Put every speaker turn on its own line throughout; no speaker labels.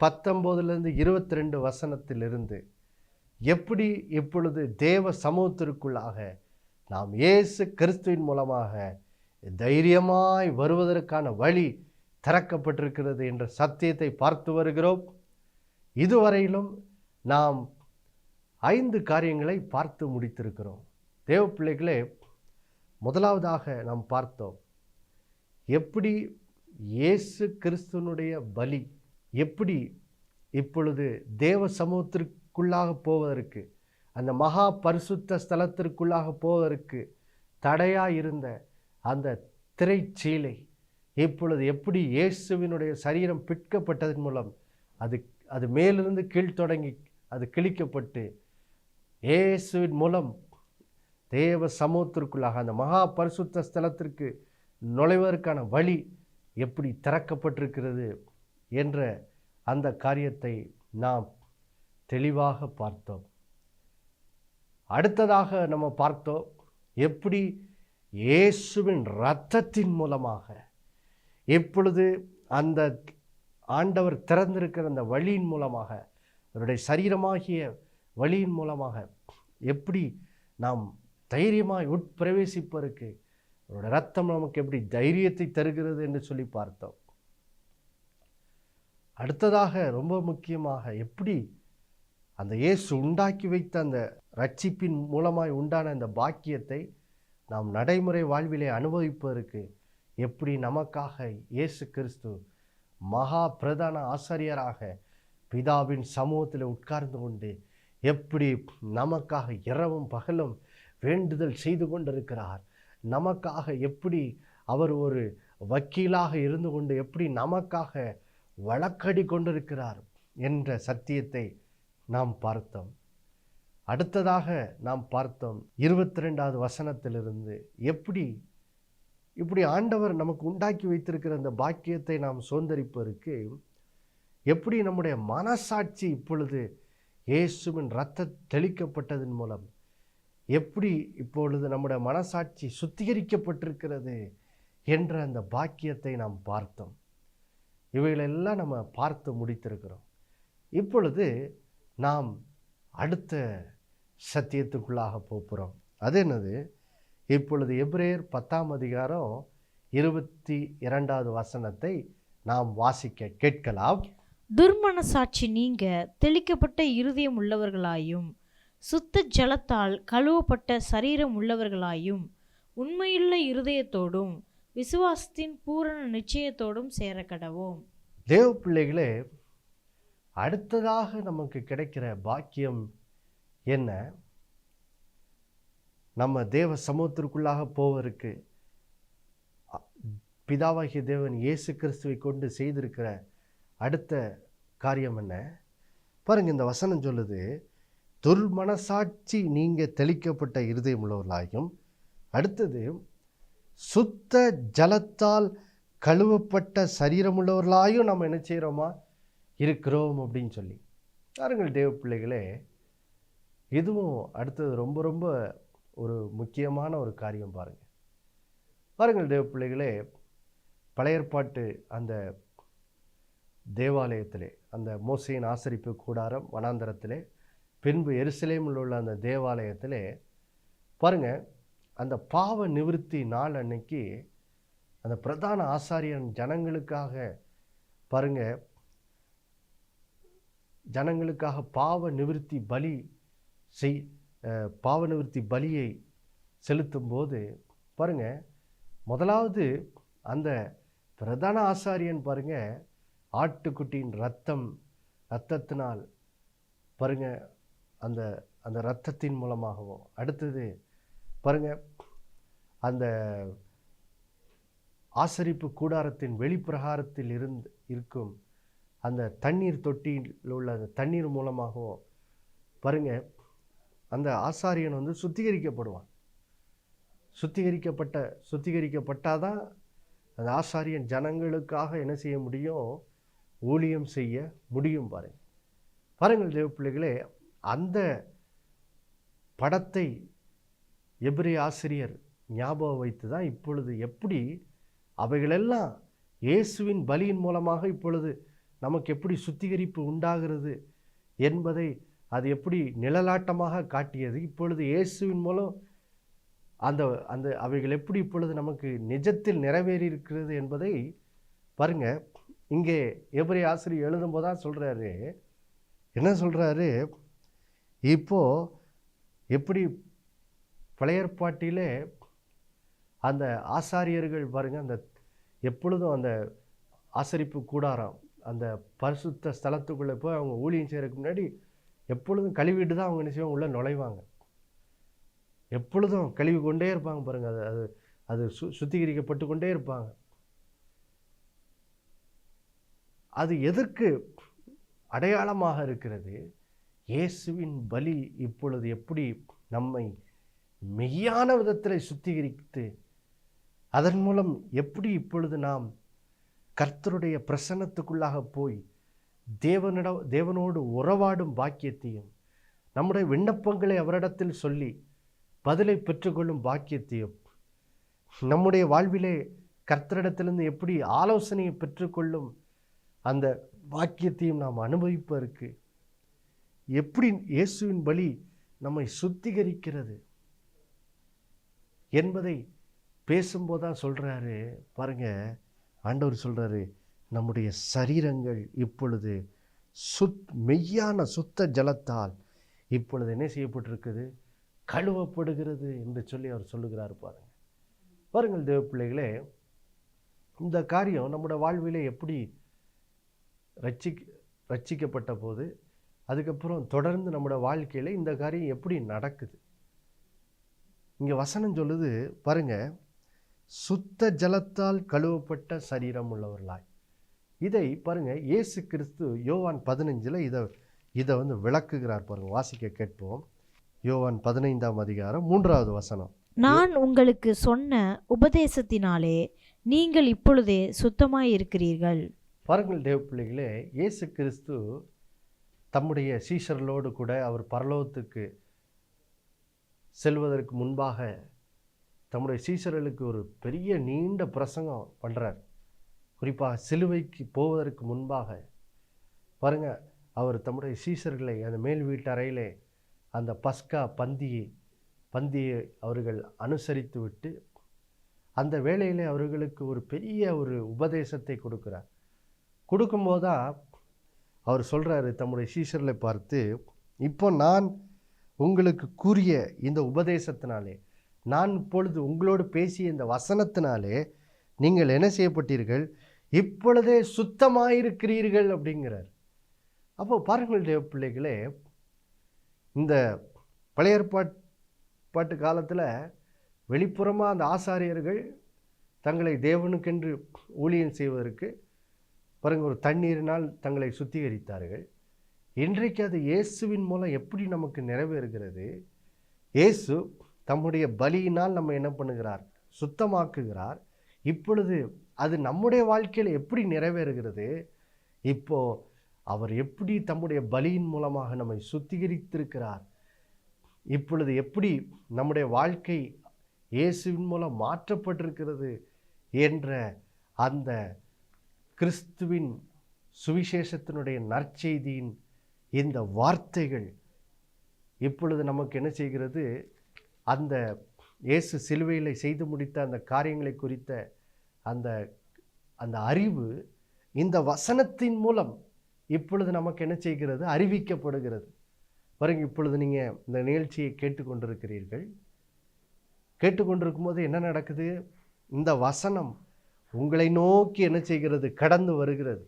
பத்தொம்போதுலேருந்து இருபத்தி ரெண்டு வசனத்திலிருந்து எப்படி இப்பொழுது தேவ சமூகத்திற்குள்ளாக நாம் இயேசு கிறிஸ்துவின் மூலமாக தைரியமாய் வருவதற்கான வழி திறக்கப்பட்டிருக்கிறது என்ற சத்தியத்தை பார்த்து வருகிறோம். இதுவரையிலும் நாம் ஐந்து காரியங்களை பார்த்து முடித்திருக்கிறோம். தேவ பிள்ளைகளே முதலாவதாக நாம் பார்த்தோம். எப்படி இயேசு கிறிஸ்துவனுடைய பலி எப்படி இப்பொழுது தேவ சமூகத்திற்குள்ளாக போவதற்கு அந்த மகா பரிசுத்த ஸ்தலத்திற்குள்ளாக போவதற்கு தடையாக இருந்த அந்த திரைச்சீலை இப்பொழுது எப்படி இயேசுவினுடைய சரீரம் பிற்கப்பட்டதன் மூலம் அது அது மேலிருந்து கீழ் தொடங்கி அது கிழிக்கப்பட்டு இயேசுவின் மூலம் தேவ சமூகத்திற்குள்ளாக அந்த மகா பரிசுத்த ஸ்தலத்திற்கு நுழைவதற்கான வழி எப்படி திறக்கப்பட்டிருக்கிறது? என்ற அந்த காரியத்தை நாம் தெளிவாக பார்த்தோம். அடுத்ததாக நம்ம பார்த்தோம் எப்படி இயேசுவின் இரத்தத்தின் மூலமாக இப்பொழுது அந்த ஆண்டவர் திறந்திருக்கிற அந்த வழியின் மூலமாக அவருடைய சரீரமாகிய வழியின் மூலமாக எப்படி நாம் தைரியமாய் உட்பிரவேசிப்பதற்கு அவருடைய ரத்தம் நமக்கு எப்படி தைரியத்தை தருகிறது என்று சொல்லி பார்த்தோம். அடுத்ததாக ரொம்ப முக்கியமாக எப்படி அந்த இயேசு உண்டாக்கி வைத்த அந்த ரட்சிப்பின் மூலமாய் உண்டான அந்த பாக்கியத்தை நாம் நடைமுறை வாழ்விலே அனுபவிப்பதற்கு எப்படி நமக்காக இயேசு கிறிஸ்து மகா பிரதான ஆசிரியராக பிதாவின் சமூகத்தில் உட்கார்ந்து கொண்டு எப்படி நமக்காக இரவும் பகலும் வேண்டுதல் செய்து கொண்டிருக்கிறார். நமக்காக எப்படி அவர் ஒரு வக்கீலாக இருந்து கொண்டு எப்படி நமக்காக வழக்கடி கொண்டிருக்கிறார் என்ற சத்தியத்தை நாம் பார்த்தோம். அடுத்ததாக நாம் பார்த்தோம் இருபத்தி ரெண்டாவது வசனத்திலிருந்து எப்படி இப்படி ஆண்டவர் நமக்கு உண்டாக்கி வைத்திருக்கிற அந்த பாக்கியத்தை நாம் சுதந்திரிப்பதற்கு எப்படி நம்முடைய மனசாட்சி இப்பொழுது இயேசுவின் ரத்த தெளிக்கப்பட்டதன் மூலம் எப்படி இப்பொழுது நம்முடைய மனசாட்சி சுத்திகரிக்கப்பட்டிருக்கிறது என்ற அந்த பாக்கியத்தை நாம் பார்த்தோம். இவைகளெல்லாம் நம்ம பார்த்து முடித்திருக்கிறோம். இப்பொழுது நாம் அடுத்த சத்தியத்துக்குள்ளாக போகிறோம். அது என்னது? இப்பொழுது எப்ரேயர் பத்தாம் அதிகாரம் இருபத்தி இரண்டாவது வசனத்தை நாம் வாசிக்க கேட்கலாம்.
துர்மனசாட்சி நீங்க தெளிக்கப்பட்ட இருதயம் உள்ளவர்களாயும் சுத்த ஜலத்தால் கழுவப்பட்ட சரீரம் உள்ளவர்களாயும் உண்மையுள்ள இருதயத்தோடும் விசுவாசத்தின் பூரண நிச்சயத்தோடும் சேர கடவோம்
தேவ பிள்ளைகளே அடுத்ததாக நமக்கு கிடைக்கிற பாக்கியம் என்ன? நம்ம தேவ சமூகத்திற்குள்ளாக போவதற்கு பிதாவாகிய தேவன் இயேசு கிறிஸ்துவை கொண்டு செய்திருக்கிற அடுத்த காரியம் என்ன? பாருங்க இந்த வசனம் சொல்லுது துர்மனசாட்சி நீங்கள் தெளிக்கப்பட்ட இருதயம் உள்ளவர்களாகும் அடுத்தது சுத்த ஜலத்தால் கழுவப்பட்ட சரீரமுள்ளவர்களாயும் நம்ம என்ன செய்கிறோமா? இருக்கிறோம் அப்படின்னு சொல்லி. பாருங்கள் தேவ பிள்ளைகளே இதுவும் அடுத்தது ரொம்ப ரொம்ப ஒரு முக்கியமான ஒரு காரியம் பாருங்கள் பாருங்கள் தேவ பிள்ளைகளே பழையற்பாட்டு அந்த தேவாலயத்திலே அந்த மோசையின் ஆசரிப்பு கூடாரம் வனாந்தரத்திலே பின்பு எருசலேமில் உள்ள அந்த தேவாலயத்திலே பாருங்கள் அந்த பாவ நிவிருத்தி நாள் அன்னைக்கு அந்த பிரதான ஆசாரியன் ஜனங்களுக்காக பாருங்க ஜனங்களுக்காக பாவ நிவிருத்தி பலி செய் பாவ நிவிருத்தி பலியை செலுத்தும்போது பாருங்க முதலாவது அந்த பிரதான ஆசாரியன் பாருங்க ஆட்டுக்குட்டியின் ரத்தம் ரத்தத்தினால் பாருங்க அந்த அந்த ரத்தத்தின் மூலமாகவும் அடுத்தது பாருங்கள் அந்த ஆசரிப்பு கூடாரத்தின் வெளிப்பிரகாரத்தில் இருந்து இருக்கும். அந்த தண்ணீர் தொட்டியில் உள்ள அந்த தண்ணீர் மூலமாகவும் பாருங்க அந்த ஆசாரியன் வந்து சுத்திகரிக்கப்படுவான். சுத்திகரிக்கப்பட்ட சுத்திகரிக்கப்பட்டாதான் அந்த ஆசாரியன் ஜனங்களுக்காக என்ன செய்ய முடியும்? ஊழியம் செய்ய முடியும் பாருங்க. பாருங்கள் தேவ பிள்ளைகளே அந்த படத்தை எபிரி ஆசிரியர் ஞாபகம் வைத்து தான் இப்பொழுது எப்படி அவைகளெல்லாம் இயேசுவின் பலியின் மூலமாக இப்பொழுது நமக்கு எப்படி சுத்திகரிப்பு உண்டாகிறது என்பதை அது எப்படி நிழலாட்டமாக காட்டியது? இப்பொழுது இயேசுவின் மூலம் அந்த அந்த அவைகள் எப்படி இப்பொழுது நமக்கு நிஜத்தில் நிறைவேறி இருக்கிறது என்பதை பாருங்க. இங்கே எப்படி ஆசிரியர் எழுதும்போது தான் சொல்கிறாரு என்ன சொல்கிறாரு இப்போது எப்படி பழையற்பாட்டிலே அந்த ஆசாரியர்கள் பாருங்கள் அந்த எப்பொழுதும் அந்த ஆசரிப்பு கூடாரம். அந்த பரிசுத்த ஸ்தலத்துக்குள்ளே போய் அவங்க ஊழியம் செய்கிறதுக்கு முன்னாடி எப்பொழுதும் கழுவிட்டு தான் அவங்க என்ன செய்வாங்க? உள்ளே நுழைவாங்க. எப்பொழுதும் கழுவி கொண்டே இருப்பாங்க பாருங்கள் அது அது அது சு சுத்திகரிக்கப்பட்டு கொண்டே இருப்பாங்க. அது எதற்கு அடையாளமாக இருக்கிறது? இயேசுவின் பலி இப்பொழுது எப்படி நம்மை மெய்யான விதத்தில் சுத்திகரித்து அதன் மூலம் எப்படி இப்பொழுது நாம் கர்த்தருடைய பிரசன்னத்துக்குள்ளாக போய் தேவனிட தேவனோடு உறவாடும் பாக்கியத்தையும் நம்முடைய விண்ணப்பங்களை அவரிடத்தில் சொல்லி பதிலை பெற்றுக்கொள்ளும் பாக்கியத்தையும் நம்முடைய வாழ்விலே கர்த்தரிடத்திலிருந்து எப்படி ஆலோசனையை பெற்றுக்கொள்ளும் அந்த வாக்கியத்தையும் நாம் அனுபவிப்பதற்கு எப்படி இயேசுவின் பலி நம்மை சுத்திகரிக்கிறது என்பதை பேசும்போது தான் சொல்கிறாரு பாருங்கள் ஆண்டவர் சொல்கிறாரு நம்முடைய சரீரங்கள் இப்பொழுது சுத் மெய்யான சுத்த ஜலத்தால் இப்பொழுது என்ன செய்யப்பட்டிருக்குது? கழுவப்படுகிறது என்று சொல்லி அவர் சொல்லுகிறார் பாருங்கள் பாருங்கள் தேவ பிள்ளைகளே இந்த காரியம் நம்முடைய வாழ்விலே எப்படி ரட்சி ரட்சிக்கப்பட்ட போது அதுக்கப்புறம் தொடர்ந்து நம்முடைய வாழ்க்கையில் இந்த காரியம் எப்படி நடக்குது? இங்கே வசனம் சொல்லுது பாருங்கள் சுத்த ஜலத்தால் கழுவப்பட்ட சரீரம் உள்ளவர்களாய். இதை பாருங்க இயேசு கிறிஸ்து யோவான் பதினஞ்சில் இதை இதை வந்து விளக்குகிறார் பாருங்க வாசிக்க கேட்போம். யோவான் பதினைந்தாம் அதிகாரம் மூன்றாவது வசனம்.
நான் உங்களுக்கு சொன்ன உபதேசத்தினாலே நீங்கள் இப்பொழுதே சுத்தமாய் இருக்கிறீர்கள்
பாருங்கள் தேவ பிள்ளைகளே இயேசு கிறிஸ்து தம்முடைய சீஷர்களோடு கூட அவர் பரலோகத்துக்கு செல்வதற்கு முன்பாக தம்முடைய சீசர்களுக்கு ஒரு பெரிய நீண்ட பிரசங்கம் பண்ணுறார் குறிப்பாக சிலுவைக்கு போவதற்கு முன்பாக. பாருங்க அவர் தம்முடைய சீசர்களை அந்த மேல் வீட்டு அறையிலே அந்த பஸ்கா பந்தியை பந்தியை அவர்கள் அனுசரித்து விட்டு அந்த வேளையிலே அவர்களுக்கு ஒரு பெரிய ஒரு உபதேசத்தை கொடுக்குறார். கொடுக்கும்போது தான் அவர் சொல்கிறாரு தம்முடைய சீசர்களை பார்த்து இப்போ நான் உங்களுக்கு கூறிய இந்த உபதேசத்தினாலே நான் இப்பொழுது உங்களோடு பேசிய இந்த வசனத்தினாலே நீங்கள் என்ன செய்யப்பட்டீர்கள்? இப்பொழுதே சுத்தமாயிருக்கிறீர்கள் அப்படிங்கிறார். அப்போ பாருங்கள் தேவ பிள்ளைகளே இந்த பழைய ஏற்பாட் பாட்டு காலத்தில் வெளிப்புறமாக அந்த ஆசாரியர்கள் தங்களை தேவனுக்கென்று ஊழியம் செய்வதற்கு பாருங்கள் ஒரு தண்ணீரினால் தங்களை சுத்திகரித்தார்கள். இன்றைக்கு அது இயேசுவின் மூலம் எப்படி நமக்கு நிறைவேறுகிறது? இயேசு தம்முடைய பலியினால் நம்ம என்ன பண்ணுகிறார்? சுத்தமாக்குகிறார். இப்பொழுது அது நம்முடைய வாழ்க்கையில் எப்படி நிறைவேறுகிறது? இப்போ அவர் எப்படி தம்முடைய பலியின் மூலமாக நம்மை சுத்திகரித்திருக்கிறார்? இப்பொழுது எப்படி நம்முடைய வாழ்க்கை இயேசுவின் மூலம் மாற்றப்பட்டிருக்கிறது என்ற அந்த கிறிஸ்துவின் சுவிசேஷத்தினுடைய நற்செய்தியின் இந்த வார்த்தைகள் இப்பொழுது நமக்கு என்ன செய்கிறது? அந்த இயேசு சிலுவையில் செய்து முடித்த அந்த காரியங்களை குறித்த அந்த அந்த அறிவு இந்த வசனத்தின் மூலம் இப்பொழுது நமக்கு என்ன செய்கிறது? அறிவிக்கப்படுகிறது. பாருங்க இப்பொழுது நீங்கள் இந்த நிகழ்ச்சியை கேட்டுக்கொண்டிருக்கிறீர்கள். கேட்டுக்கொண்டிருக்கும் போது என்ன நடக்குது? இந்த வசனம் உங்களை நோக்கி என்ன செய்கிறது? கடந்து வருகிறது.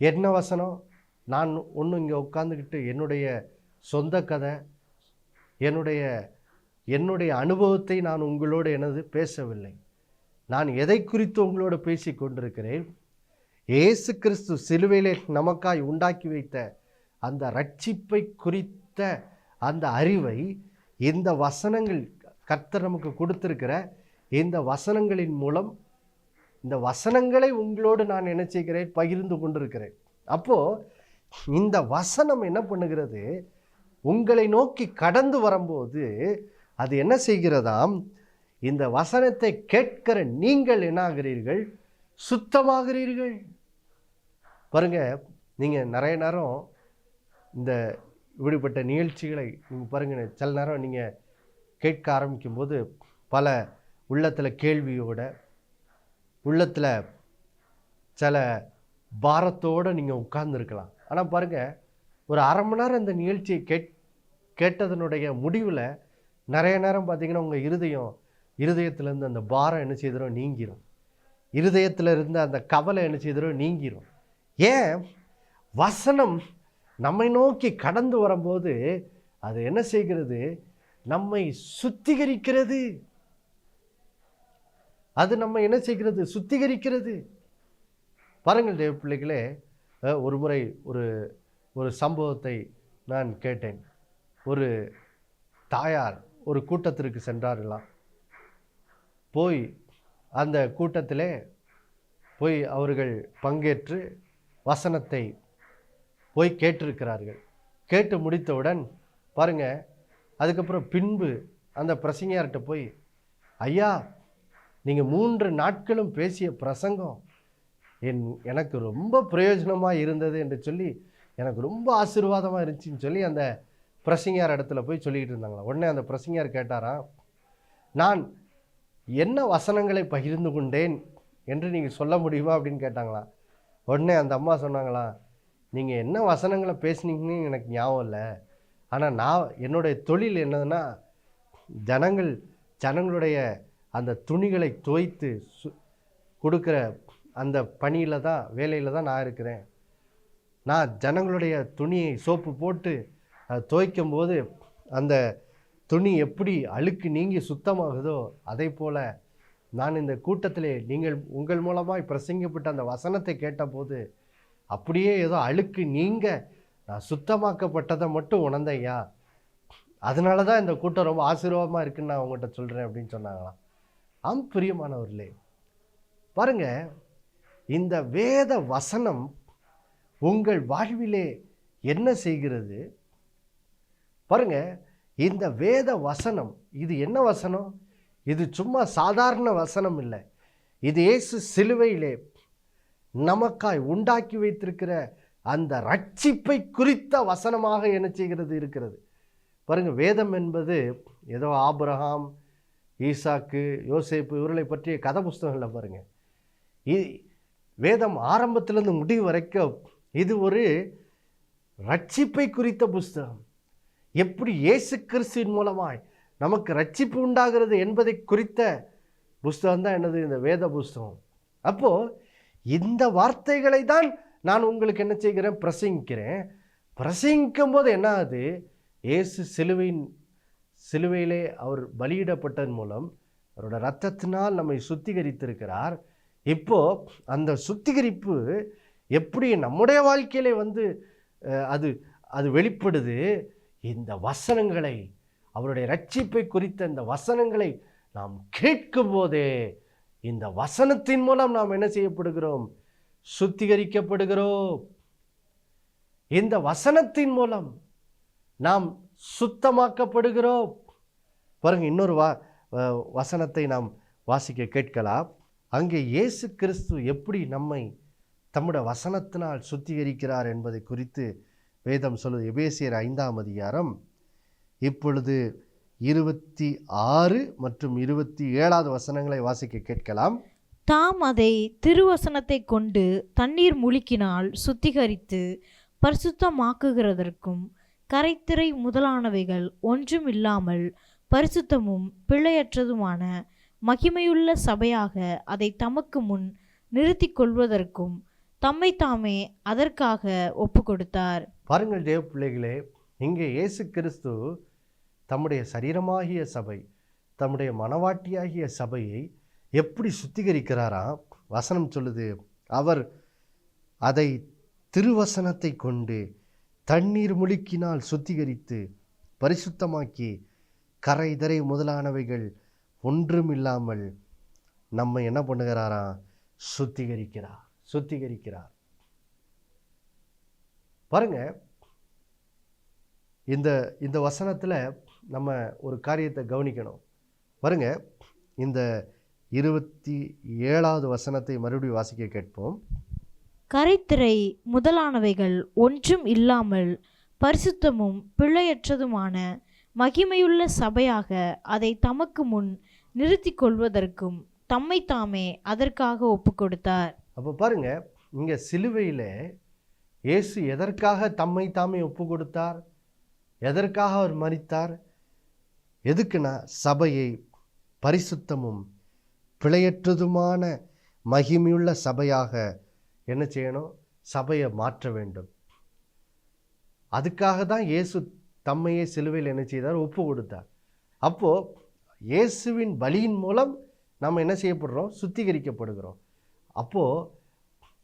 என்ன வசனம்? நான் ஒன்றும் இங்கே உட்காந்துக்கிட்டு என்னுடைய சொந்த கதை என்னுடைய என்னுடைய அனுபவத்தை நான் உங்களோடு எனது பேசவில்லை. நான் எதை குறித்து உங்களோடு பேசி கொண்டிருக்கிறேன்? இயேசு கிறிஸ்து சிலுவையிலே நமக்காய் உண்டாக்கி வைத்த அந்த ரட்சிப்பை குறித்த அந்த அறிவை இந்த வசனங்கள் கர்த்தர் நமக்கு கொடுத்துருக்கிற இந்த வசனங்களின் மூலம் இந்த வசனங்களை உங்களோடு நான் என்ன செய்கிறேன்? பகிர்ந்து கொண்டிருக்கிறேன். அப்போது இந்த வசனம் என்ன பண்ணுகிறது? உங்களை நோக்கி கடந்து வரும்போது அது என்ன செய்கிறதாம்? இந்த வசனத்தை கேட்கிற நீங்கள் என்ன ஆகிறீர்கள் சுத்தமாகிறீர்கள். பாருங்க நீங்கள் நிறைய நேரம் இந்த இப்படிப்பட்ட நிகழ்ச்சிகளை நீங்கள் பாருங்க சில நேரம் நீங்கள் கேட்க ஆரம்பிக்கும்போது பல உள்ளத்தில் கேள்வியோட உள்ளத்தில் சில பாரத்தோடு நீங்கள் உட்கார்ந்துருக்கலாம். ஆனால் பாருங்கள் ஒரு அரை மணி நேரம் இந்த நிகழ்ச்சியை கேட் கேட்டதனுடைய முடிவில் நிறைய நேரம் பார்த்தீங்கன்னா உங்கள் இருதயம் இருதயத்துலேருந்து அந்த பாரம் என்ன செய்திடும் நீங்கிரும். இருதயத்தில் இருந்து அந்த கவலை என்ன செய்திடும் நீங்கிரும். ஏன்? வசனம் நம்மை நோக்கி கடந்து வரும்போது அது என்ன செய்கிறது? நம்மை சுத்திகரிக்கிறது. அது நம்ம என்ன செய்கிறது? சுத்திகரிக்கிறது. பாருங்கள் தேவ பிள்ளைகளே ஒரு முறை ஒரு ஒரு சம்பவத்தை நான் கேட்டேன். ஒரு தாயார் ஒரு கூட்டத்திற்கு சென்றார்களாம். போய் அந்த கூட்டத்திலே போய் அவர்கள் பங்கேற்று வசனத்தை போய் கேட்டிருக்கிறார்கள். கேட்டு முடித்தவுடன் பாருங்க அதுக்கப்புறம் பின்பு அந்த பிரசங்கியார்கிட்ட போய் ஐயா நீங்கள் மூன்று நாட்களும் பேசிய பிரசங்கம் என் எனக்கு ரொம்ப பிரயோஜனமாக இருந்தது என்று சொல்லி எனக்கு ரொம்ப ஆசீர்வாதமாக இருந்துச்சுன்னு சொல்லி அந்த பிரசிங்கார் இடத்துல போய் சொல்லிக்கிட்டு இருந்தாங்களா? உடனே அந்த பிரசிங்கார் கேட்டாரா நான் என்ன வசனங்களை பகிர்ந்து கொண்டேன் என்று நீங்கள் சொல்ல முடியுமா? அப்படின்னு கேட்டாங்களா. உடனே அந்த அம்மா சொன்னாங்களா நீங்கள் என்ன வசனங்களை பேசுனீங்கன்னு எனக்கு ஞாபகம் இல்லை. ஆனால் நான் என்னுடைய தொழில் என்னதுன்னா ஜனங்கள் ஜனங்களுடைய அந்த துணிகளை துவைத்து சு கொடுக்குற அந்த பணியில் தான் வேலையில் தான் நான் இருக்கிறேன். நான் ஜனங்களுடைய துணியை சோப்பு போட்டு அதை துவைக்கும் போது அந்த துணி எப்படி அழுக்கு நீங்கி சுத்தமாகுதோ அதே போல் நான் இந்த கூட்டத்திலே நீங்கள் உங்கள் மூலமாக பிரசங்கப்பட்ட அந்த வசனத்தை கேட்டபோது அப்படியே ஏதோ அழுக்கு நீங்க நான் சுத்தமாக்கப்பட்டதை மட்டும் உணர்ந்தையா அதனால தான் இந்த கூட்டம் ரொம்ப ஆசீர்வாதமாக இருக்குன்னு நான் உங்கள்கிட்ட சொல்கிறேன் அப்படின்னு சொன்னாங்களாம். ஆம் பிரியமானவர்களே பாருங்க இந்த வேத வசனம் உங்கள் வாழ்விலே என்ன செய்கிறது? பாருங்க இந்த வேத வசனம் இது என்ன வசனம்? இது சும்மா சாதாரண வசனம் இல்லை. இது இயேசு சிலுவையிலே நமக்காய் உண்டாக்கி வைத்திருக்கிற அந்த ரட்சிப்பை குறித்த வசனமாக என்ன செய்கிறது இருக்கிறது. பாருங்க வேதம் என்பது ஏதோ ஆபிரஹாம் ஈசாக்கு யோசேப்பு இவர்களை பற்றிய கதை புஸ்தகங்களில் பாருங்க. இ- வேதம் ஆரம்பத்திலிருந்து முடிவு வரைக்கும் இது ஒரு ரட்சிப்பை குறித்த புஸ்தகம். எப்படி இயேசு கிறிஸ்துவின் மூலமாய் நமக்கு ரட்சிப்பு உண்டாகிறது என்பதை குறித்த புஸ்தகம் தான் என்னது? இந்த வேத புஸ்தகம். அப்போது இந்த வார்த்தைகளை தான் நான் உங்களுக்கு என்ன செய்கிறேன்? பிரசங்கிக்கிறேன். பிரசங்கிக்கும் போது என்ன ஆகுது இயேசு சிலுவையின் சிலுவையிலே அவர் பலியிடப்பட்டதன் மூலம் அவரோட ரத்தத்தினால் நம்மை சுத்திகரித்திருக்கிறார். இப்போது அந்த சுத்திகரிப்பு எப்படி நம்முடைய வாழ்க்கையிலே வந்து அது அது வெளிப்படுது? இந்த வசனங்களை அவருடைய ரட்சிப்பை குறித்த இந்த வசனங்களை நாம் கேட்கும் போதே இந்த வசனத்தின் மூலம் நாம் என்ன செய்யப்படுகிறோம்? சுத்திகரிக்கப்படுகிறோம். இந்த வசனத்தின் மூலம் நாம் சுத்தமாக்கப்படுகிறோம். பாருங்க இன்னொரு வா வசனத்தை நாம் வாசிக்க கேட்கலாம். அங்கே இயேசு கிறிஸ்து எப்படி நம்மை தம்முடைய வசனத்தினால் சுத்திகரிக்கிறார் என்பதை குறித்து வேதம் சொல்லுது எபேசியர் ஐந்தாம் அதிகாரம் இப்பொழுது இருபத்தி ஆறு மற்றும் இருபத்தி ஏழாவது வசனங்களை வாசிக்க கேட்கலாம்.
தாம் அதை திருவசனத்தை கொண்டு தண்ணீர் முழுக்கினால் சுத்திகரித்து பரிசுத்தமாக்குகிறதற்கும் கரைத்திரை முதலானவைகள் ஒன்றும் இல்லாமல் பரிசுத்தமும் பிழையற்றதுமான மகிமையுள்ள சபையாக அதை தமக்கு முன் நிறுத்திக் கொள்வதற்கும் தம்மை தாமே அதற்காக ஒப்பு கொடுத்தார்
பாருங்கள் தேவ பிள்ளைகளே இங்கே இயேசு கிறிஸ்து தம்முடைய சரீரமாகிய சபை தம்முடைய மனவாட்டியாகிய சபையை எப்படி சுத்திகரிக்கிறாராம் வசனம் சொல்லுது அவர் அதை திருவசனத்தை கொண்டு தண்ணீர் முழுக்கினால் சுத்திகரித்து பரிசுத்தமாக்கி கரை தரை முதலானவைகள் ஒன்றுமில்லாமல் நம்ம என்ன பண்ணுகிறாராம் சுத்திகரிக்கிறார். சுத்திகரிக்கிறார். பாருங்க இந்த இந்த வசனத்தில் நம்ம ஒரு காரியத்தை கவனிக்கணும். பாருங்க இந்த இருபத்தி ஏழாவது வசனத்தை மறுபடியும் வாசிக்க கேட்போம்.
கரைத்திரை முதலானவைகள் ஒன்றும் இல்லாமல் பரிசுத்தமும் பிழையற்றதுமான மகிமையுள்ள சபையாக அதை தமக்கு முன் நிறுத்தி கொள்வதற்கும் தம்மை தாமே அதற்காக ஒப்புக்கொடுத்தார்.
அப்போ பாருங்கள் இங்கே சிலுவையில் இயேசு எதற்காக தம்மை தாமே ஒப்பு கொடுத்தார்? எதற்காக அவர் மறித்தார் எதுக்குன்னா சபையை பரிசுத்தமும் பிழையற்றதுமான மகிமையுள்ள சபையாக என்ன செய்யணும்? சபையை மாற்ற வேண்டும். அதுக்காக தான் இயேசு தம்மையே சிலுவையில் என்ன செய்தார்? ஒப்பு கொடுத்தார். அப்போது இயேசுவின் பலியின் மூலம் நம்ம என்ன செய்யப்படுறோம்? சுத்திகரிக்கப்படுகிறோம். அப்போது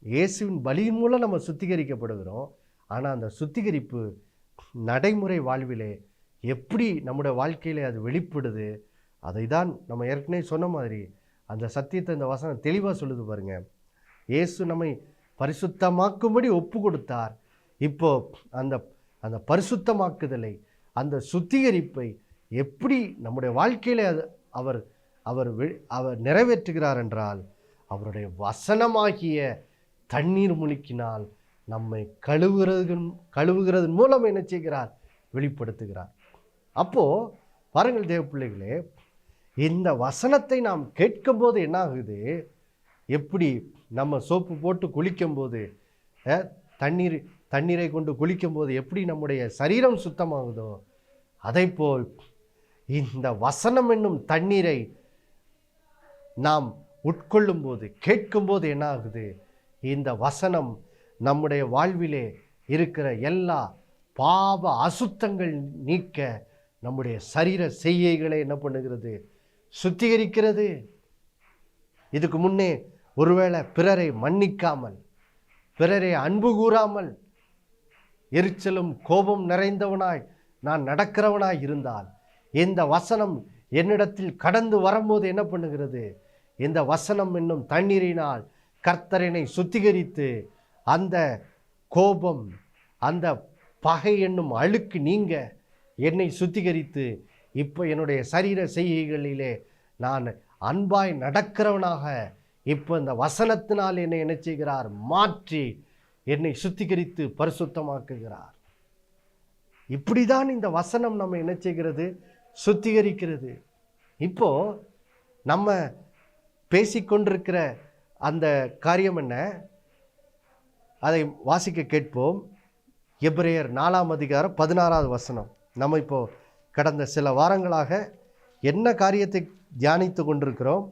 இயேசுவின் பலியின் மூலம் நம்ம சுத்திகரிக்கப்படுகிறோம். ஆனால் அந்த சுத்திகரிப்பு நடைமுறை வாழ்விலே எப்படி நம்முடைய வாழ்க்கையிலே அது வெளிப்படுது அதை தான் நம்ம ஏற்கனவே சொன்ன மாதிரி அந்த சத்தியத்தை இந்த வசனம் தெளிவாக சொல்லுது பாருங்க. இயேசு நம்மை பரிசுத்தமாக்கும்படி ஒப்பு கொடுத்தார் இப்போ அந்த அந்த பரிசுத்தமாக்குதலை அந்த சுத்திகரிப்பை எப்படி நம்முடைய வாழ்க்கையிலே அது அவர் அவர் அவர் நிறைவேற்றுகிறார் என்றால் அவருடைய வசனமாகிய தண்ணீர் முழுக்கினால் நம்மை கழுவுகிறது கழுவுகிறதன் மூலம் என்ன செய்கிறார்? வெளிப்படுத்துகிறார். அப்போது பாருங்கள் தேவ பிள்ளைகளே இந்த வசனத்தை நாம் கேட்கும்போது என்ன ஆகுது எப்படி நம்ம சோப்பு போட்டு குளிக்கும்போது தண்ணீர் தண்ணீரை கொண்டு குளிக்கும்போது எப்படி நம்முடைய சரீரம் சுத்தமாகுதோ அதைப்போல் இந்த வசனம் என்னும் தண்ணீரை நாம் உட்கொள்ளும்போது கேட்கும்போது என்ன ஆகுது இந்த வசனம் நம்முடைய வாழ்விலே இருக்கிற எல்லா பாவ அசுத்தங்கள் நீக்க நம்முடைய சரீர செய்கைகளை என்ன பண்ணுகிறது? சுத்திகரிக்கிறது. இதுக்கு முன்னே ஒருவேளை பிறரை மன்னிக்காமல் பிறரை அன்பு கூறாமல் எரிச்சலும் கோபம் நிறைந்தவனாய் நான் நடக்கிறவனாய் இருந்தால் இந்த வசனம் என்னிடத்தில் கடந்து வரும்போது என்ன பண்ணுகிறது? இந்த வசனம் என்னும் தண்ணீரினால் கர்த்தரினை சுத்திகரித்து அந்த கோபம் அந்த பகை என்னும் அழுக்கு நீங்க என்னை சுத்திகரித்து இப்போ என்னுடைய சரீர செய்கைகளிலே நான் அன்பாய் நடக்கிறவனாக இப்போ இந்த வசனத்தினால் என்னை என்ன செய்கிறார்? மாற்றி என்னை சுத்திகரித்து பரிசுத்தமாக்குகிறார். இப்படிதான் இந்த வசனம் நம்ம என்ன செய்கிறது? சுத்திகரிக்கிறது. இப்போ நம்ம பேசிக்கொண்டிருக்கிற அந்த காரியம் என்ன? அதை வாசிக்க கேட்போம். எப்ரேயர் நாலாம் அதிகாரம் பதினாறாவது வசனம். நம்ம இப்போ கடந்த சில வாரங்களாக என்ன காரியத்தை தியானித்து கொண்டிருக்கிறோம்?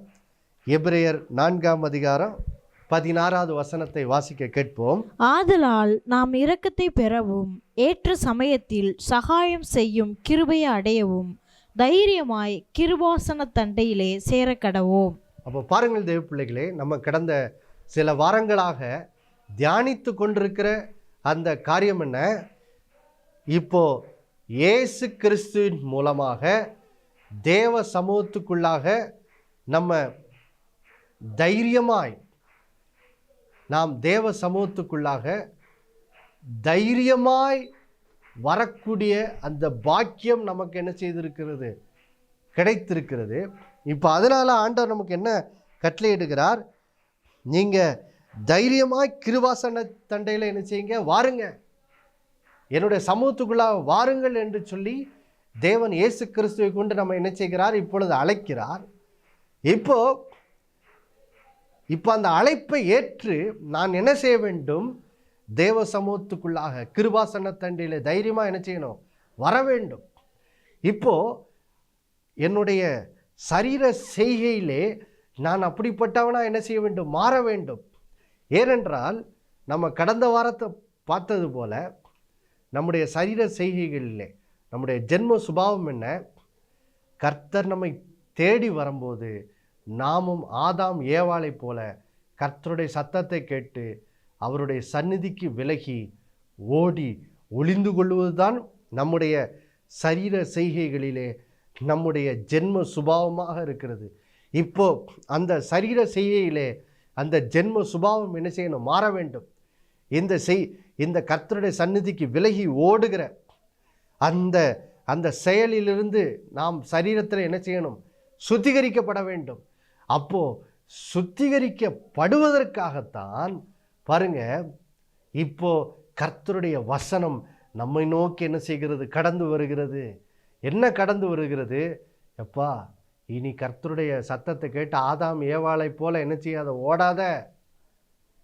எபிரேயர் நான்காம் அதிகாரம் பதினாறாவது வசனத்தை வாசிக்க கேட்போம்.
ஆதலால் நாம் இரக்கத்தை பெறவும் ஏற்ற சமயத்தில் சகாயம் செய்யும் கிருபையை அடையவும் தைரியமாய் கிருபாசன தண்டையிலே சேரக்கடவோம்.
அப்போ பாருங்கள் தேவ பிள்ளைகளே நம்ம கடந்த சில வாரங்களாக தியானித்து கொண்டிருக்கிற அந்த காரியம் என்ன? இப்போ இயேசு கிறிஸ்துவின் மூலமாக தேவ சமூகத்துக்குள்ளாக நம்ம தைரியமாய் நாம் தேவ சமூகத்துக்குள்ளாக தைரியமாய் வரக்கூடிய அந்த பாக்கியம் நமக்கு என்ன செய்திருக்கிறது? கிடைத்திருக்கிறது. இப்போ அதனால் ஆண்டவர் நமக்கு என்ன கட்டளையிடுகிறார் நீங்கள் தைரியமாக கிருவாசன தண்டையில் என்ன செய்யுங்க? வாருங்க. என்னுடைய சமூகத்துக்குள்ளாக வாருங்கள் என்று சொல்லி தேவன் இயேசு கிறிஸ்துவை கொண்டு நம்ம என்ன செய்கிறார்? இப்பொழுது அழைக்கிறார். இப்போ இப்போ அந்த அழைப்பை ஏற்று நான் என்ன செய்ய வேண்டும்? தேவ சமூகத்துக்குள்ளாக கிருபாசன தண்டையில் தைரியமாக என்ன செய்யணும்? வர வேண்டும். இப்போ என்னுடைய சரீர செய்கையிலே நான் அப்படிப்பட்டவனா என்ன செய்ய வேண்டும்? மாற வேண்டும். ஏனென்றால் நம்ம கடந்த வாரத்தை பார்த்தது போல நம்முடைய சரீர செய்கைகளிலே நம்முடைய ஜென்ம சுபாவம் என்ன? கர்த்தர் நம்மை தேடி வரும்போது நாமும் ஆதாம் ஏவாளை போல கர்த்தருடைய சத்தத்தை கேட்டு அவருடைய சந்நிதிக்கு விலகி ஓடி ஒளிந்து கொள்வதுதான் நம்முடைய சரீர செய்கைகளிலே நம்முடைய ஜென்ம சுபாவமாக இருக்கிறது. இப்போ அந்த சரீர செய்கையிலே அந்த ஜென்ம சுபாவம் என்ன செய்யணும்? மாற வேண்டும். இந்த செய் இந்த கர்த்தருடைய சந்நிதிக்கு விலகி ஓடுகிற அந்த அந்த செயலிலிருந்து நாம் சரீரத்தில் என்ன செய்யணும்? சுத்திகரிக்கப்பட வேண்டும். அப்போது சுத்திகரிக்கப்படுவதற்காகத்தான் பாருங்க இப்போ கர்த்தருடைய வசனம் நம்மை நோக்கி என்ன செய்கிறது? கடந்து வருகிறது. என்ன கடந்து வருகிறது? எப்பா இனி கர்த்தருடைய சத்தத்தை கேட்டு ஆதாம் ஏவாளை போல என்ன செய்யாத? ஓடாத.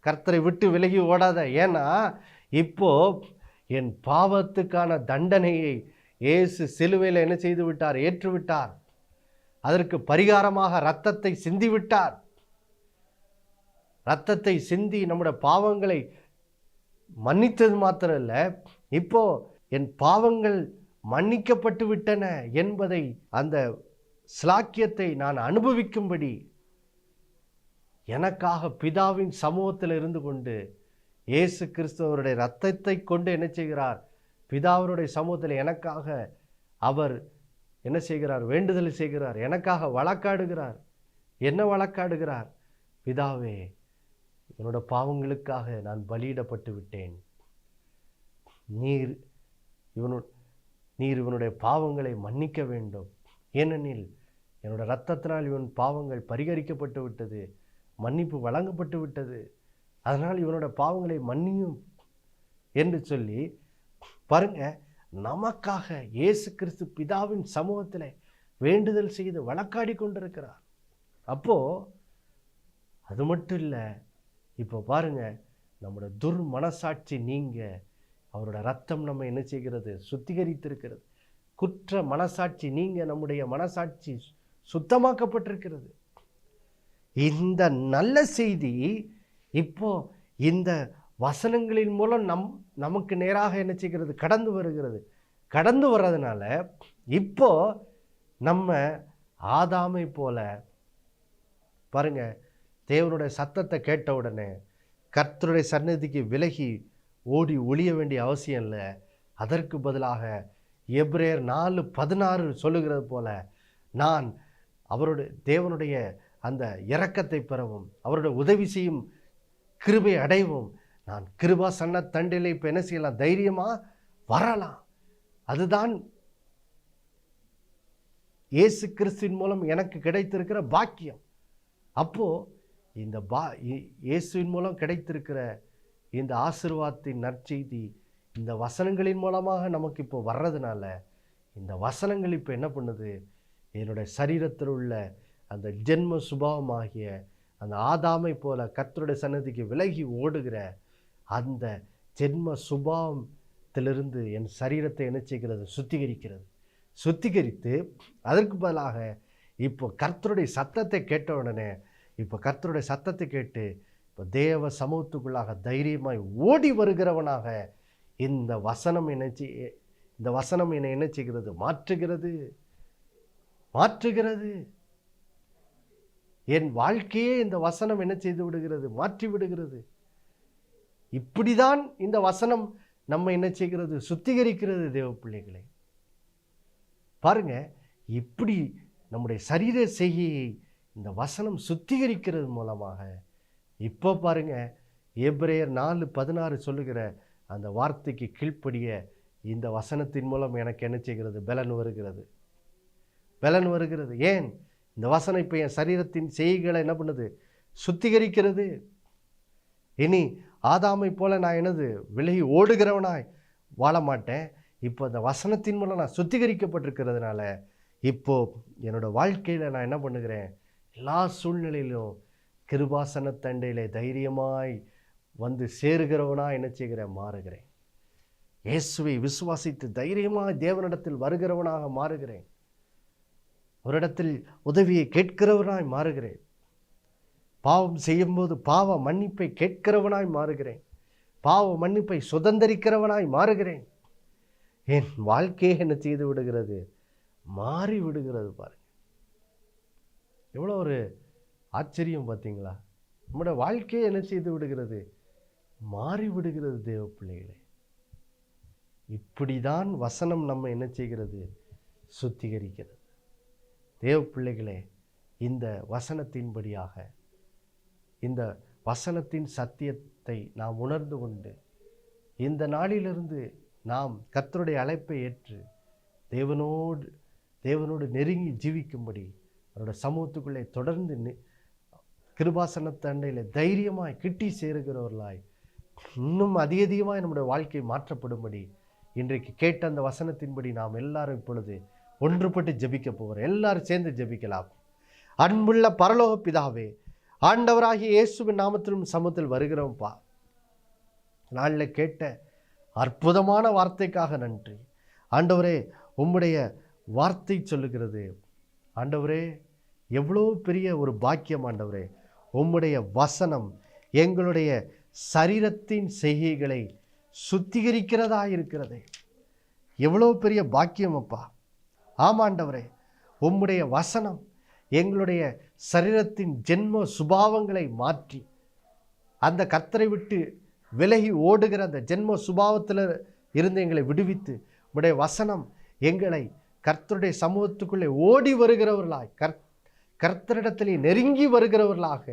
கர்த்தரை விட்டு விலகி ஓடாத. ஏன்னா இப்போ என் பாவத்துக்கான தண்டனையை இயேசு சிலுவையில் என்ன செய்து விட்டார்? ஏற்றுவிட்டார் அதற்கு பரிகாரமாக இரத்தத்தை சிந்தி விட்டார். இரத்தத்தை சிந்தி நம்முடைய பாவங்களை மன்னித்தது மாத்திரம் இல்லை. இப்போ என் பாவங்கள் மன்னிக்கப்பட்டு விட்டன என்பதை அந்த ஸ்லாக்கியத்தை நான் அனுபவிக்கும்படி எனக்காக பிதாவின் சமூகத்தில் இருந்து கொண்டு இயேசு கிறிஸ்துவருடைய ரத்தத்தை கொண்டு என்ன செய்கிறார்? பிதாவருடைய சமூகத்தில் எனக்காக அவர் என்ன செய்கிறார்? வேண்டுதல் செய்கிறார். எனக்காக வழக்காடுகிறார். என்ன வழக்காடுகிறார்? பிதாவே என்னோட பாவங்களுக்காக நான் பலியிடப்பட்டு விட்டேன். நீர் இவனு நீர் இவனுடைய பாவங்களை மன்னிக்க வேண்டும். ஏனெனில் என்னோட ரத்தத்தினால் இவன் பாவங்கள் பரிகரிக்கப்பட்டு விட்டது மன்னிப்பு வழங்கப்பட்டு விட்டது. அதனால் இவனோட பாவங்களை மன்னியும் என்று சொல்லி பாருங்க நமக்காக இயேசு கிறிஸ்து பிதாவின் சமூகத்தில் வேண்டுதல் செய்து வழக்காடி கொண்டிருக்கிறார். அப்போ அது மட்டும் இல்லை இப்போ பாருங்கள் நம்மளோட துர் மனசாட்சி நீங்கள் அவரோட ரத்தம் நம்ம என்ன செய்கிறது? சுத்திகரித்திருக்கிறது. குற்ற மனசாட்சி நீங்கள் நம்முடைய மனசாட்சி சுத்தமாக்கப்பட்டிருக்கிறது. இந்த நல்ல செய்தி இப்போ இந்த வசனங்களின் மூலம் நம் நமக்கு நேராக என்ன செய்கிறது? கடந்து வருகிறது. கடந்து வர்றதுனால இப்போ நம்ம ஆதாமை போல பாருங்கள் தேவனுடைய சத்தத்தை கேட்ட உடனே கர்த்தருடைய சன்னதிக்கு விலகி ஓடி ஒளிய வேண்டிய அவசியம் இல்லை. அதற்கு பதிலாக எப்ரேயர் நாலு பதினாறு சொல்லுகிறது போல நான் அவருடைய தேவனுடைய அந்த இரக்கத்தை பெறவும் அவருடைய உதவி செய்யும் கிருபை அடைவும் நான் கிருபா சன்ன தண்டில் இப்போ என்ன செய்யலாம்? தைரியமாக வரலாம். அதுதான் இயேசு கிறிஸ்துவின் மூலம் எனக்கு கிடைத்திருக்கிற பாக்கியம். அப்போது இந்த பா இ- இயேசுவின் மூலம் கிடைத்திருக்கிற இந்த ஆசிர்வாதத்தின் நற்செய்தி இந்த வசனங்களின் மூலமாக நமக்கு இப்போ வர்றதுனால இந்த வசனங்கள் இப்போ என்ன பண்ணுது? என்னுடைய சரீரத்தில் உள்ள அந்த ஜென்ம சுபாவமாகிய அந்த ஆதாமை போல கர்த்தருடைய சன்னதிக்கு விலகி ஓடுகிற அந்த ஜென்ம சுபாவத்திலிருந்து என் சரீரத்தை என்ன செய்கிறது? சுத்திகரிக்கிறது. சுத்திகரித்து அதற்கு பதிலாக இப்போ கர்த்தருடைய சத்தத்தை கேட்ட உடனே இப்போ கர்த்தருடைய சத்தத்தை கேட்டு இப்போ தேவ சமூகத்துக்குள்ளாக தைரியமாய் ஓடி வருகிறவனாக இந்த வசனம் என்ன இந்த வசனம் என்னை என்ன செய்கிறது? மாற்றுகிறது. மாற்றுகிறது. என் வாழ்க்கையே இந்த வசனம் என்ன செய்து விடுகிறது? மாற்றி விடுகிறது. இப்படிதான் இந்த வசனம் நம்ம என்ன செய்கிறது? சுத்திகரிக்கிறது தேவ பிள்ளைகளை. பாருங்க இப்படி நம்முடைய சரீர செய்கையை இந்த வசனம் சுத்திகரிக்கிறது மூலமாக இப்போ பாருங்க எப்ரேயர் நாலு பதினாறு சொல்லுகிற அந்த வார்த்தைக்கு கீழ்ப்படிய இந்த வசனத்தின் மூலம் எனக்கு என்ன செய்கிறது? பலன் வருகிறது. பலன் வருகிறது. ஏன்? இந்த வசனம் இப்போ என் சரீரத்தின் செய்களை என்ன பண்ணுது? சுத்திகரிக்கிறது. இனி ஆதாமை போல நான் என்னது? விலகி ஓடுகிறவனாய் வாழ மாட்டேன் இப்போ இந்த வசனத்தின் மூலம் நான் சுத்திகரிக்கப்பட்டிருக்கிறதுனால இப்போ என்னோடய வாழ்க்கையில் நான் என்ன பண்ணுகிறேன்? எல்லா சூழ்நிலையிலும் கிருபாசன தண்டையிலே தைரியமாய் வந்து சேருகிறவனா என்ன செய்கிறேன்? மாறுகிறேன். இயேசுவை விசுவாசித்து தைரியமாய் தேவனிடத்தில் வருகிறவனாக மாறுகிறேன். ஒரு இடத்தில் உதவியை கேட்கிறவனாய் மாறுகிறேன். பாவம் செய்யும்போது பாவ மன்னிப்பை கேட்கிறவனாய் மாறுகிறேன். பாவ மன்னிப்பை சுதந்தரிக்கிறவனாய் மாறுகிறேன். என் வாழ்க்கையை என்ன செய்து விடுகிறது? மாறி விடுகிறது பாருங்கள் எவ்வளோ ஒரு ஆச்சரியம் பார்த்தீங்களா? நம்முடைய வாழ்க்கையை என்ன செய்து விடுகிறது? மாறிவிடுகிறது தேவ பிள்ளைகளே. இப்படிதான் வசனம் நம்ம என்ன செய்கிறது? சுத்திகரிக்கிறது. தேவ பிள்ளைகளே இந்த வசனத்தின்படியாக இந்த வசனத்தின் சத்தியத்தை நாம் உணர்ந்து கொண்டு இந்த நாளிலிருந்து நாம் கத்தருடைய அழைப்பை ஏற்று தேவனோடு தேவனோடு நெருங்கி ஜீவிக்கும்படி அவரோட சமூகத்துக்குள்ளே தொடர்ந்து நி- கிருபாசனத்தண்டையில் தைரியமாய் கிட்டி சேருகிறவர்களாய் இன்னும் அதிக அதிகமாக நம்முடைய வாழ்க்கை மாற்றப்படும்படி இன்றைக்கு கேட்ட அந்த வசனத்தின்படி நாம் எல்லாரும் இப்பொழுது ஒன்றுபட்டு ஜபிக்க போகிறோம் எல்லாரும் சேர்ந்து ஜெபிக்கலாம். அன்புள்ள பரலோக பிதாவே ஆண்டவராகிய இயேசுவின் நாமத்திலும் சமூகத்தில் வருகிறோம்ப்பா. நாளில் கேட்ட அற்புதமான வார்த்தைக்காக நன்றி. ஆண்டவரே உம்முடைய வார்த்தை சொல்லுகிறது. ஆண்டவரே எவ்வளோ பெரிய ஒரு பாக்கியம் ஆண்டவரே. உம்முடைய வசனம் எங்களுடைய சரீரத்தின் செய்கைகளை சுத்திகரிக்கிறதா இருக்கிறது. எவ்வளோ பெரிய பாக்கியம் அப்பா. ஆமாண்டவரே உம்முடைய வசனம் எங்களுடைய சரீரத்தின் ஜென்ம சுபாவங்களை மாற்றி அந்த கத்தரை விட்டு விலகி ஓடுகிற அந்த ஜென்ம சுபாவத்தில் இருந்து எங்களை விடுவித்து உடைய வசனம் எங்களை கர்த்தருடைய சமூகத்துக்குள்ளே ஓடி வருகிறவர்களாய் கர்த்த கர்த்தரிடத்திலே நெருங்கி வருகிறவர்களாக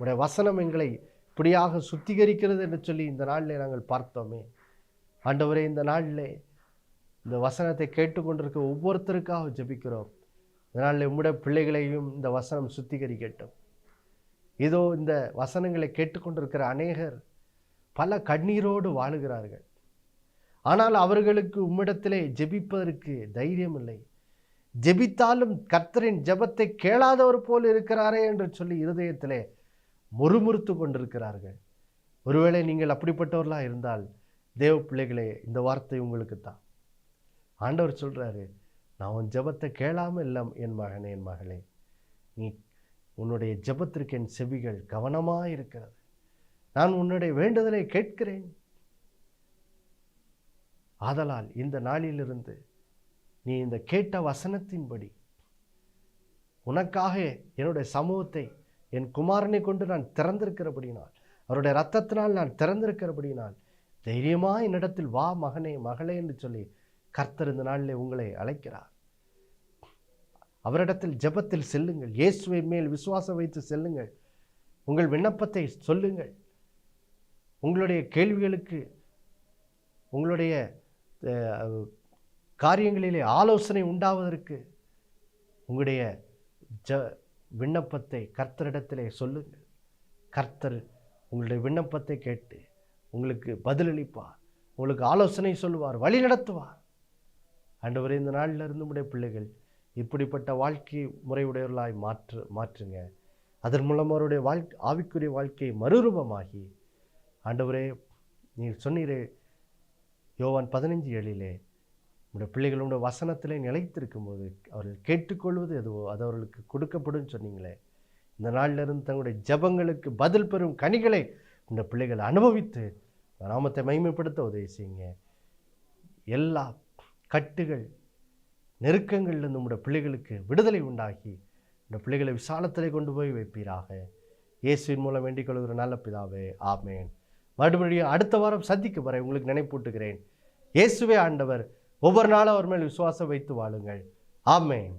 உடைய வசனம் எங்களை இப்படியாக சுத்திகரிக்கிறது என்று சொல்லி இந்த நாளில் நாங்கள் பார்த்தோமே. ஆண்டவரே இந்த நாளில் இந்த வசனத்தை கேட்டுக்கொண்டிருக்க ஒவ்வொருத்தருக்காக ஜெபிக்கிறோம். இதனால் நாளில் உம்முடைய பிள்ளைகளையும் இந்த வசனம் சுத்திகரிக்கட்டும். இதோ இந்த வசனங்களை கேட்டுக்கொண்டிருக்கிற அநேகர் பல கண்ணீரோடு வாழுகிறார்கள். ஆனால் அவர்களுக்கு உம்மிடத்திலே ஜெபிப்பதற்கு தைரியம் இல்லை ஜெபித்தாலும் கர்த்தரின் ஜெபத்தை கேளாதவர் போல் இருக்கிறாரே என்று சொல்லி இருதயத்திலே முறுமுறுத்து கொண்டிருக்கிறார்கள். ஒருவேளை நீங்கள் அப்படிப்பட்டவர்களாக இருந்தால் தேவ பிள்ளைகளே இந்த வார்த்தை உங்களுக்கு தான். ஆண்டவர் சொல்கிறாரு நான் உன் ஜெபத்தை கேளாமல் இல்லை என் மகனே என் மகளே நீ உன்னுடைய ஜெபத்திற்கு என் செவிகள் கவனமாக இருக்கிறது. நான் உன்னுடைய வேண்டுதலை கேட்கிறேன். ஆதலால் இந்த நாளிலிருந்து நீ இந்த கேட்ட வசனத்தின்படி உனக்காக என்னுடைய சமூகத்தை என் குமாரனை கொண்டு நான் திறந்திருக்கிறபடினால் அவருடைய ரத்தத்தினால் நான் திறந்திருக்கிறபடினால் தைரியமாக என்னிடத்தில் வா மகனே மகளே என்று சொல்லி கர்த்தர் இந்த நாளிலே உங்களை அழைக்கிறார். அவரிடத்தில் ஜெபத்தில் செல்லுங்கள். இயேசுவை மேல் விசுவாசம் வைத்து செல்லுங்கள். உங்கள் விண்ணப்பத்தை சொல்லுங்கள். உங்களுடைய கேள்விகளுக்கு உங்களுடைய காரியங்களிலே ஆலோசனை உண்டாவதற்கு உங்களுடைய ஜ விண்ணப்பத்தை கர்த்தரிடத்திலே சொல்லுங்கள். கர்த்தர் உங்களுடைய விண்ணப்பத்தை கேட்டு உங்களுக்கு பதிலளிப்பார். உங்களுக்கு ஆலோசனை சொல்லுவார் வழி நடத்துவார். ஆண்டவரே இந்த நாளில் இருந்து உடைய பிள்ளைகள் இப்படிப்பட்ட வாழ்க்கை முறையுடையவர்களாய் மாற்று மாற்றுங்க. அதன் மூலம் அவருடைய வாழ்க்கை ஆவிக்குரிய வாழ்க்கை மறுரூபமாகி ஆண்டவரே நீ சொன்னீரே யோவான் பதினஞ்சு ஏழிலே உடைய பிள்ளைகளோட நிலைத்திருக்கும் போது அவர்கள் கேட்டுக்கொள்வது எதுவோ அது அவர்களுக்கு கொடுக்கப்படும் சொன்னீங்களே. இந்த நாளிலிருந்து இருந்து தங்களுடைய ஜெபங்களுக்கு பதில் பெறும் கனிகளை இந்த பிள்ளைகள் அனுபவித்து நாமத்தை மகிமைப்படுத்த உதவி செய்யுங்க. எல்லா கட்டுகள் நெருக்கங்கள்லேருந்து நம்முடைய பிள்ளைகளுக்கு விடுதலை உண்டாகி இந்த பிள்ளைகளை விசாலத்திலே கொண்டு போய் வைப்பீராக. இயேசுவின் மூலம் வேண்டிக் கொள்கிற நல்ல பிதாவே ஆமேன். மறுபடியும் அடுத்த வாரம் சந்திக்க வரை உங்களுக்கு நினைப்பூட்டுகிறேன். இயேசுவே ஆண்டவர் ஒவ்வொரு நாளும் அவர் மேல் விசுவாசம் வைத்து வாழுங்கள். ஆமேன்.